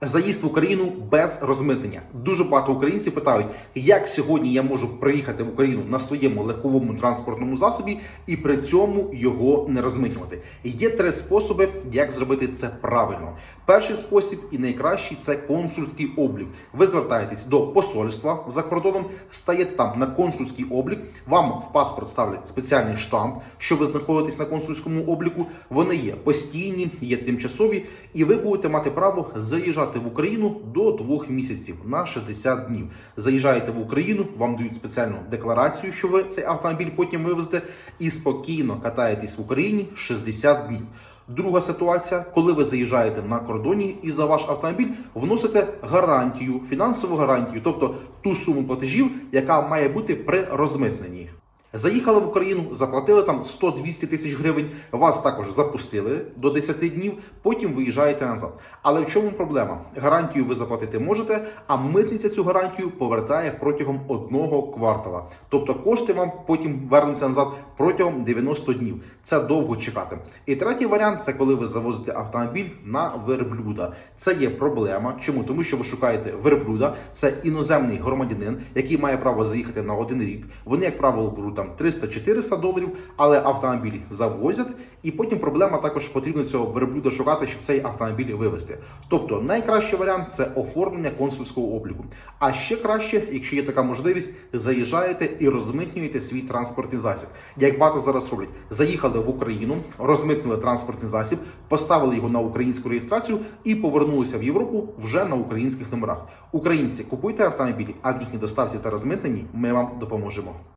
Заїзд в Україну без розмитнення. Дуже багато українців питають, як сьогодні я можу приїхати в Україну на своєму легковому транспортному засобі і при цьому його не розмитнювати. Є три способи, як зробити це правильно. Перший спосіб і найкращий це консульський облік. Ви звертаєтесь до посольства за кордоном, стаєте там на консульський облік. Вам в паспорт ставлять спеціальний штамп, що ви знаходитесь на консульському обліку. Вони є постійні, є тимчасові, і ви будете мати право заїжджати в Україну до двох місяців на 60 днів. Заїжджаєте в Україну, вам дають спеціальну декларацію, що ви цей автомобіль потім вивезете, і спокійно катаєтесь в Україні 60 днів. Друга ситуація, коли ви заїжджаєте на кордоні і за ваш автомобіль вносите гарантію, фінансову гарантію, тобто ту суму платежів, яка має бути при розмитненні. Заїхали в Україну, заплатили там 100-200 тисяч гривень, вас також запустили до 10 днів, потім виїжджаєте назад. Але в чому проблема? Гарантію ви заплатити можете, а митниця цю гарантію повертає протягом одного квартала. Тобто кошти вам потім вернуться назад протягом 90 днів. Це довго чекати. І третій варіант це коли ви завозите автомобіль на верблюда. Це є проблема. Чому? Тому що ви шукаєте верблюда, це іноземний громадянин, який має право заїхати на один рік. Вони, як правило, беруть там 300-400 доларів, але автомобіль завозять, і потім проблема також потрібно цього верблюда шукати, щоб цей автомобіль вивезти. Тобто найкращий варіант це оформлення консульського обліку. А ще краще, якщо є така можливість, заїжджаєте і розмитнюєте свій транспортний засіб. Як багато зараз роблять, заїхали в Україну, розмитнили транспортний засіб, поставили його на українську реєстрацію і повернулися в Європу вже на українських номерах. Українці купуйте автомобілі, а в їхній доставці та розмитненні ми вам допоможемо.